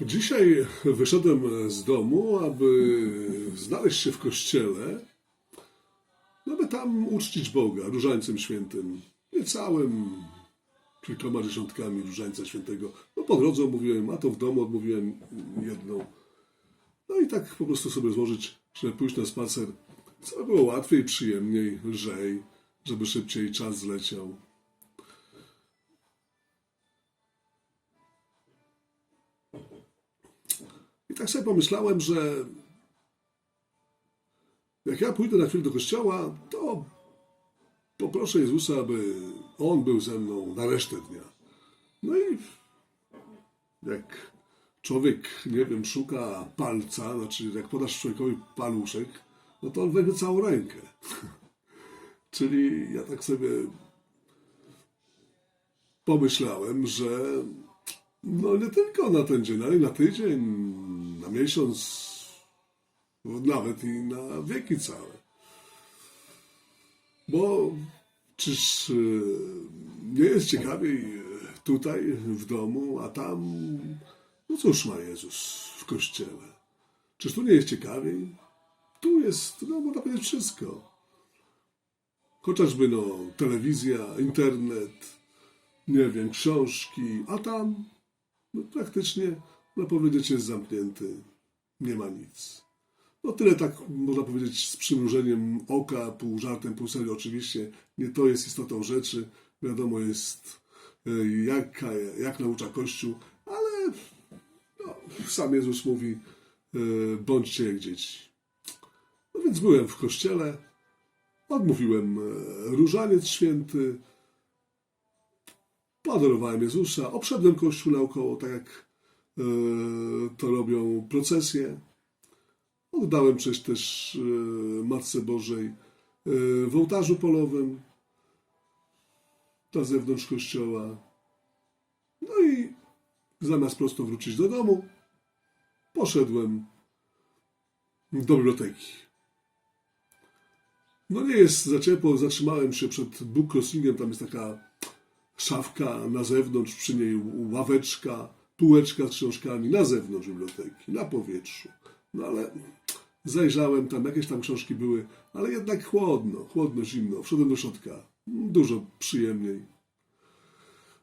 Dzisiaj wyszedłem z domu, aby znaleźć się w kościele, aby tam uczcić Boga różańcem świętym. Nie całym, kilkoma dziesiątkami różańca świętego. No po drodze omówiłem, a to w domu odmówiłem jedną. No i tak po prostu sobie złożyć, żeby pójść na spacer, co było łatwiej, przyjemniej, lżej, żeby szybciej czas zleciał. Tak sobie pomyślałem, że jak ja pójdę na chwilę do kościoła, to poproszę Jezusa, aby On był ze mną na resztę dnia. No i jak człowiek, nie wiem, szuka palca, znaczy jak podasz człowiekowi paluszek, no to on weźmie całą rękę. Czyli ja tak sobie pomyślałem, że no nie tylko na ten dzień, ale na tydzień, na miesiąc, nawet i na wieki całe. Bo czyż y, nie jest ciekawiej y, tutaj w domu, a tam, no cóż ma Jezus w kościele? Czyż tu nie jest ciekawiej? Tu jest, no można powiedzieć wszystko. Chociażby no telewizja, internet, nie wiem, książki, a tam no, praktycznie, można powiedzieć, jest zamknięty. Nie ma nic. No tyle tak można powiedzieć z przymrużeniem oka, pół żartem, pół serio. Oczywiście nie to jest istotą rzeczy. Wiadomo jest, e, jak, jak naucza Kościół, ale no, sam Jezus mówi, e, bądźcie jak dzieci. No więc byłem w kościele, odmówiłem e, różaniec święty, poadorowałem Jezusa, obszedłem kościół naokoło, tak jak to robią procesje. Oddałem cześć też e, Matce Bożej e, w ołtarzu polowym na zewnątrz kościoła. No i zamiast prosto wrócić do domu, poszedłem do biblioteki. No nie jest za ciepło, zatrzymałem się przed book crossingiem, tam jest taka szafka na zewnątrz, przy niej ławeczka, półeczka z książkami na zewnątrz biblioteki, na powietrzu. No ale zajrzałem tam, jakieś tam książki były, ale jednak chłodno, chłodno, zimno. Wszedłem do środka, dużo przyjemniej.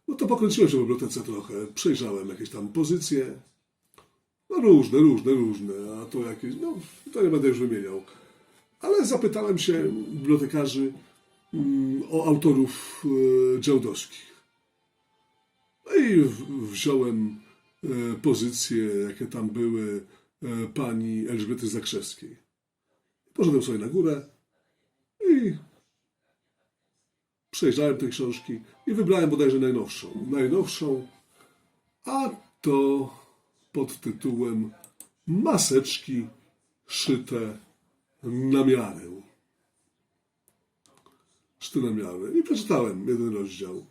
No to pokręciłem się w bibliotece trochę, przejrzałem jakieś tam pozycje. No różne, różne, różne, a to jakieś, no to nie będę już wymieniał. Ale zapytałem się bibliotekarzy mm, o autorów e, działdowskich. No i wziąłem pozycje, jakie tam były e, pani Elżbiety Zakrzewskiej. Poszedłem sobie na górę i przejrzałem te książki i wybrałem bodajże najnowszą. Najnowszą, a to pod tytułem Maseczki szyte na miarę. Szyte na miarę. I przeczytałem jeden rozdział.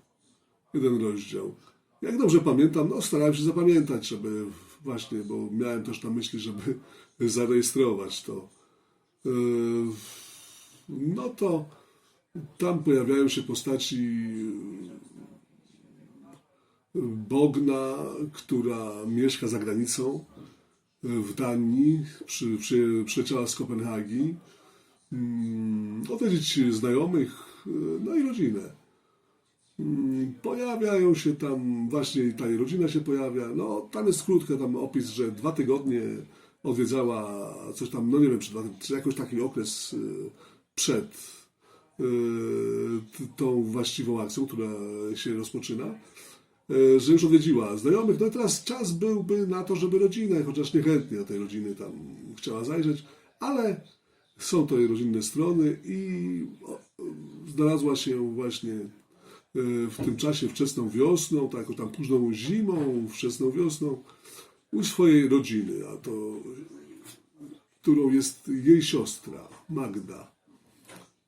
Jeden rozdział. Jak dobrze pamiętam, no starałem się zapamiętać, żeby właśnie, bo miałem też na myśli, żeby zarejestrować to. Yy, No to tam pojawiają się postaci Bogna, która mieszka za granicą w Danii, przy, przy, przyleciała z Kopenhagi, mm, odwiedzić znajomych, no i rodzinę. Mm, Pojawiają się tam, właśnie ta jej rodzina się pojawia. No, tam jest krótko tam opis, że dwa tygodnie odwiedzała coś tam, no nie wiem, czy, czy jakoś taki okres y, przed y, tą właściwą akcją, która się rozpoczyna, y, że już odwiedziła znajomych. No i teraz czas byłby na to, żeby rodzinę, chociaż niechętnie do tej rodziny tam chciała zajrzeć, ale są to jej rodzinne strony i znalazła się właśnie w tym czasie wczesną wiosną, tak jakoś tam późną zimą, wczesną wiosną u swojej rodziny, a to którą jest jej siostra Magda.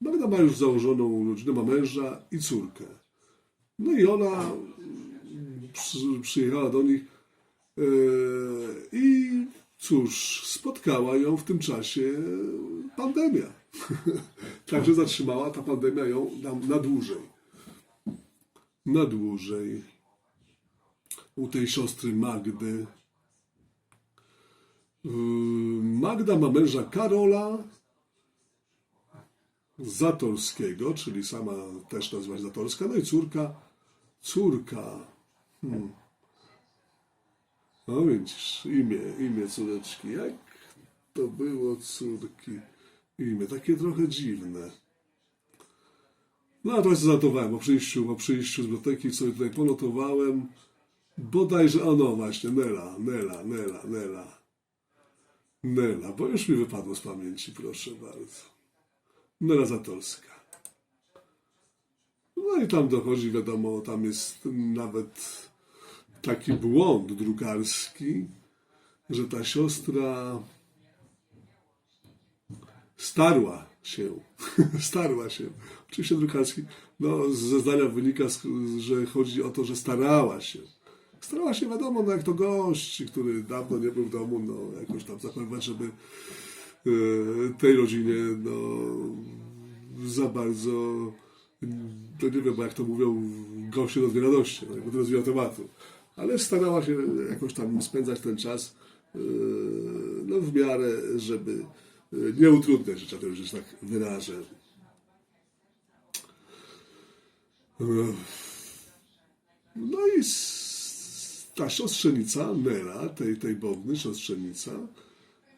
Magda ma już założoną rodzinę, ma męża i córkę. No i ona przy, przyjechała do nich e, i cóż, spotkała ją w tym czasie pandemia. Także zatrzymała ta pandemia ją na dłużej. Na dłużej. u tej siostry Magdy. Yy, Magda ma męża Karola Zatorskiego, czyli sama też nazywa się Zatorska, no i córka, córka. Hmm. No widzisz, imię, imię córeczki. Jak to było córki? Imię, takie trochę dziwne. No jest zanotowałem po przyjściu, po przyjściu z biblioteki sobie tutaj ponotowałem. Bodajże, o no właśnie, Nela, Nela, Nela, Nela. Nela, bo już mi wypadło z pamięci, proszę bardzo. Nela Zatorska. No i tam dochodzi, wiadomo, tam jest nawet taki błąd drukarski, że ta siostra starła się, starła się. Oczywiście drukarski, no ze zdania wynika, że chodzi o to, że starała się. Starała się, wiadomo, no jak to gość, który dawno nie był w domu, no jakoś tam zachowywać, żeby e, tej rodzinie, no za bardzo, to nie wiem, jak to mówią, goście do radości, no, jakby to rozwijał tematu. Ale starała się jakoś tam spędzać ten czas e, no, w miarę, żeby nie utrudniać życia, to już jest tak wyrażę. E, No i ta siostrzenica Nela, tej, tej Bogny, siostrzenica,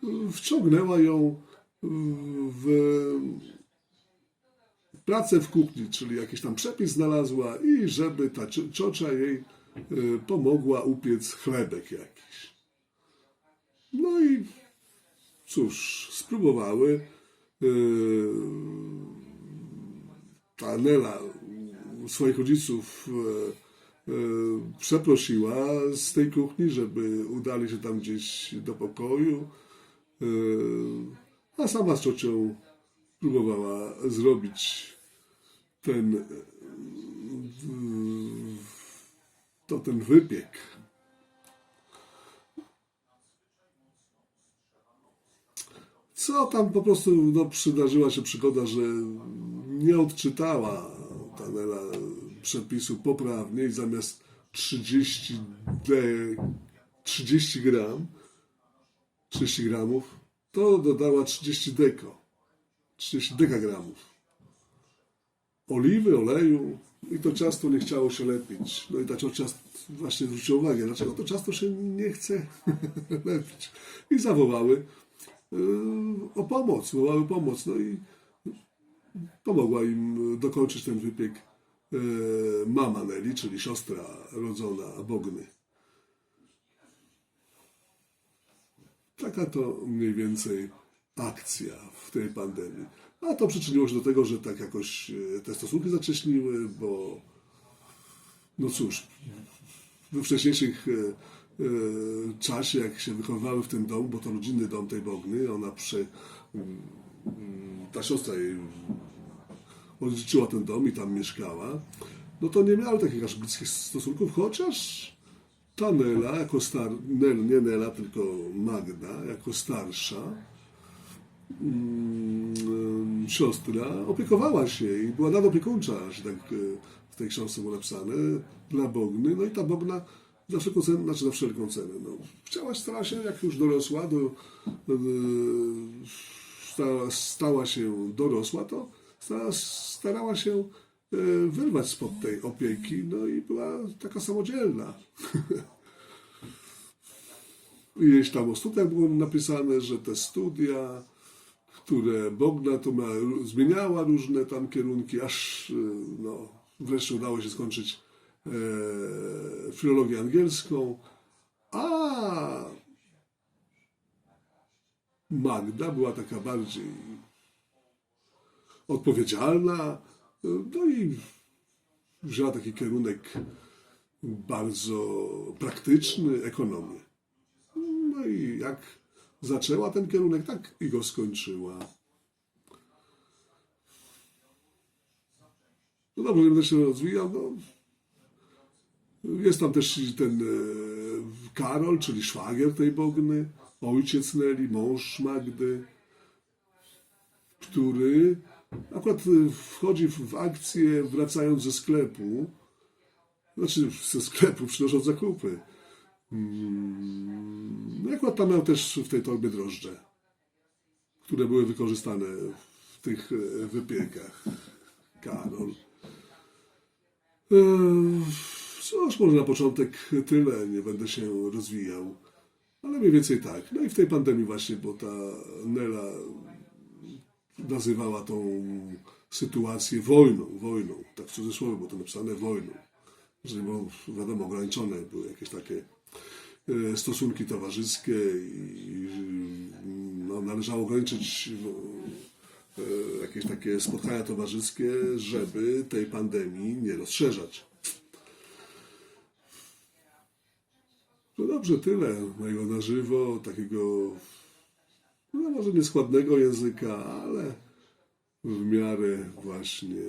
y, wciągnęła ją y, w pracę w kuchni, czyli jakiś tam przepis znalazła i żeby ta cio- ciocia jej y, pomogła upiec chlebek jakiś. No i cóż, spróbowały. y, Ta Nela swoich rodziców e, e, przeprosiła z tej kuchni, żeby udali się tam gdzieś do pokoju, e, a sama z ciocią próbowała zrobić ten, to ten wypiek. Co tam po prostu no, przydarzyła się przygoda, że nie odczytała ta Nela przepisu poprawnie i zamiast 30, de, 30 gram, 30 gramów, to dodała 30 deko, 30 dekagramów oliwy, oleju i to ciasto nie chciało się lepić. No i ta ciocia właśnie zwróciła uwagę, dlaczego to ciasto się nie chce lepić. I zawołały o pomoc, wołały pomoc. No i pomogła im dokończyć ten wypiek yy, mama Neli, czyli siostra rodzona Bogny. Taka to mniej więcej akcja w tej pandemii. A to przyczyniło się do tego, że tak jakoś e, te stosunki zacieśniły, bo no cóż, we wcześniejszych e, e, czasie, jak się wychowywały w tym domu, bo to rodzinny dom tej Bogny, ona prze, mm, ta siostra jej odziedziczyła ten dom i tam mieszkała, no to nie miały takich aż bliskich stosunków, chociaż ta Nela, jako star, Nel, nie Nela, tylko Magda, jako starsza, mm, siostra opiekowała się i była nadopiekuńcza, że tak e, w tej książce było napisane, dla Bogny. No i ta Bogna za wszelką cenę, znaczy za wszelką cenę, no, chciała, starała się, jak już dorosła, do, do, stała, stała się dorosła, to stara, starała się e, wyrwać spod tej opieki, no i była taka samodzielna. Ileś tam o studiach było napisane, że te studia, które Bogna to ma, zmieniała różne tam kierunki, aż y, no, wreszcie udało się skończyć e, filologię angielską, a Magda była taka bardziej odpowiedzialna, y, no i wzięła taki kierunek bardzo praktyczny, ekonomię. No i jak zaczęła ten kierunek, tak i go skończyła. No dobrze, nie będę się rozwijał. No. Jest tam też ten e, Karol, czyli szwagier tej Bogny, ojciec Neli, mąż Magdy, który akurat e, wchodzi w, w akcję wracając ze sklepu znaczy ze sklepu przynosząc zakupy. Mm, No akurat tam miał też w tej torbie drożdże, które były wykorzystane w tych e, wypiekach. Karol. Eee, Cóż, może na początek tyle, nie będę się rozwijał. Ale mniej więcej tak. No i w tej pandemii właśnie, bo ta Nela nazywała tą sytuację wojną, wojną, tak w cudzysłowie, bo to napisane wojną. Że bo wiadomo, ograniczone były jakieś takie e, stosunki towarzyskie i no, należało ograniczyć no, e, jakieś takie spotkania towarzyskie, żeby tej pandemii nie rozszerzać. No dobrze, tyle mojego na żywo, takiego no może nieskładnego języka, ale w miarę właśnie.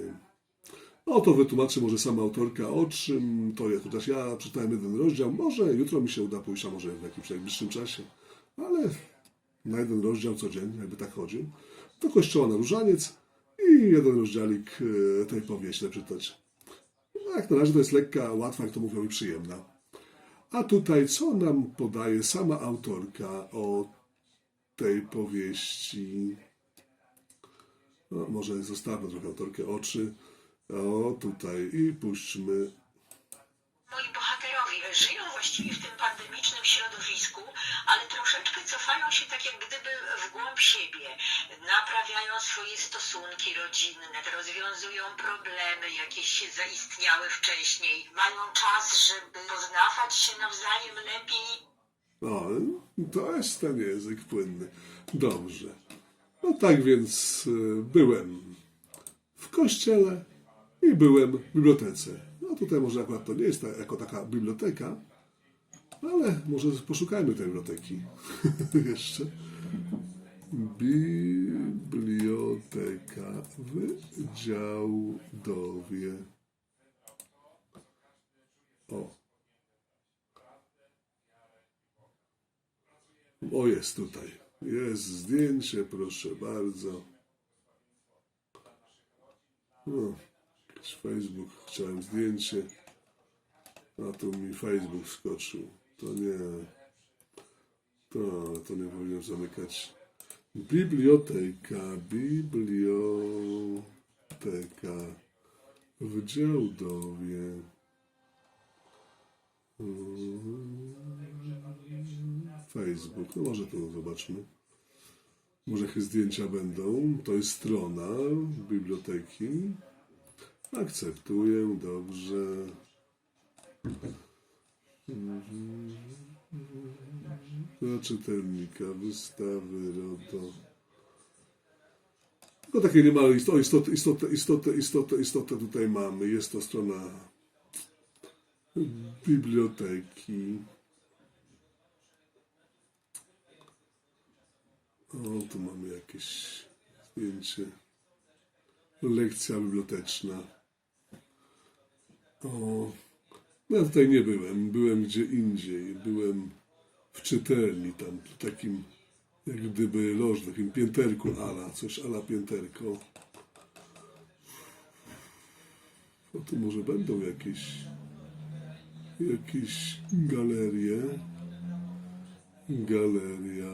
No to wytłumaczy może sama autorka o czym to jest. Chociaż ja przeczytałem jeden rozdział, może jutro mi się uda pójść, a może w jakimś najbliższym czasie, ale na jeden rozdział codziennie, jakby tak chodził, do kościoła na różaniec i jeden rozdziałik e, tej powieści przeczytać. No, jak na razie to jest lekka, łatwa, jak to mówią, i przyjemna. A tutaj co nam podaje sama autorka o tej powieści? No, może zostawmy trochę autorkę oczy. O, tutaj i puśćmy. Moi głąb siebie. Naprawiają swoje stosunki rodzinne, rozwiązują problemy jakieś zaistniałe wcześniej. Mają czas, żeby poznawać się nawzajem lepiej. O, to jest ten język płynny. Dobrze. No tak więc y, byłem w kościele i byłem w bibliotece. No tutaj może akurat to nie jest ta, jako taka biblioteka, ale może poszukajmy tej biblioteki jeszcze. Biblioteka w Działdowie. O. O, jest tutaj. Jest zdjęcie, proszę bardzo. O, jakiś Facebook, chciałem zdjęcie. A tu mi Facebook skoczył. To nie. To, to nie powinien zamykać. Biblioteka, biblioteka w Działdowie. Facebook, no może tu zobaczmy. Może jakieś zdjęcia będą. To jest strona biblioteki. Akceptuję, dobrze. Do czytelnika, wystawy, RODO. No takie niemal istotę, istotę, istotę, istotę, istotę, istotę tutaj mamy. Jest to strona biblioteki. O, tu mamy jakieś zdjęcie. Lekcja biblioteczna. O, no tutaj nie byłem. Byłem gdzie indziej. Byłem w czytelni tam, w takim jak gdyby loż, w takim pięterku ala, coś ala pięterko. No tu może będą jakieś jakieś galerie. Galeria.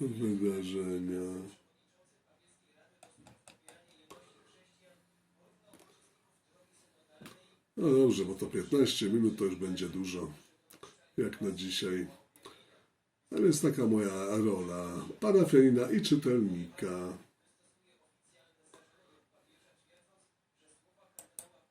Wydarzenia. No dobrze, bo to 15 minut to już będzie dużo, jak na dzisiaj. A więc taka moja rola parafianina i czytelnika.